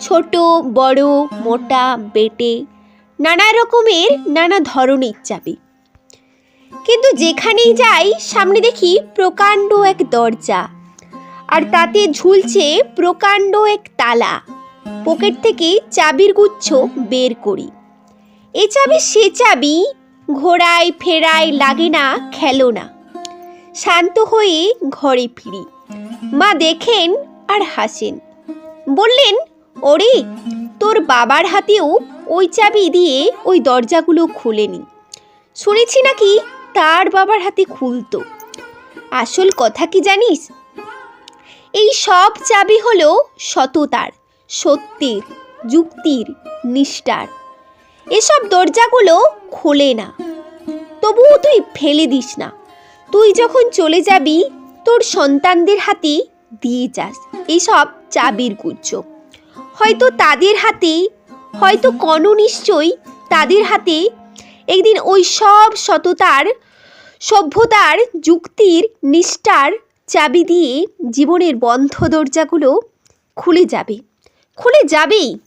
ছোট, বড়, মোটা, বেটে, নানা রকমের নানা ধরনের চাবি। কিন্তু যেখানেই যাই, সামনে দেখি প্রকাণ্ড এক দরজা আর তাতে ঝুলছে প্রকাণ্ড এক তালা। পকেট থেকে চাবির গুচ্ছ বের করি। এ চাবি, সে চাবি ঘোরায় ফেরায়, লাগে না, খেলো না। শান্ত হয়ে ঘরে ফিরি। মা দেখেন আর হাসেন। বললেন, ওরে, তোর বাবার হাতেও ওই চাবি দিয়ে ওই দরজাগুলো খুলেনি। শুনেছি নাকি তার বাবার হাতে খুলতো। আসল কথা কি জানিস? এই সব চাবি হলো সততার, সত্যের, যুক্তির, নিষ্ঠার। এসব দরজাগুলো খোলে না। তবুও তুই ফেলে দিস না। তুই যখন চলে যাবি, তোর সন্তানদের হাতে দিয়ে যাস। এইসব চাবির গুচ্ছ। হয়তো তাদের হাতে হয়তো কণ নিশ্চয়ই তাদের হাতে একদিন ওই সব সততার, সভ্যতার, যুক্তির নিষ্ঠার চাবি দিয়ে জীবনের বন্ধ দরজাগুলো খুলে যাবে। খুলে যাবেই।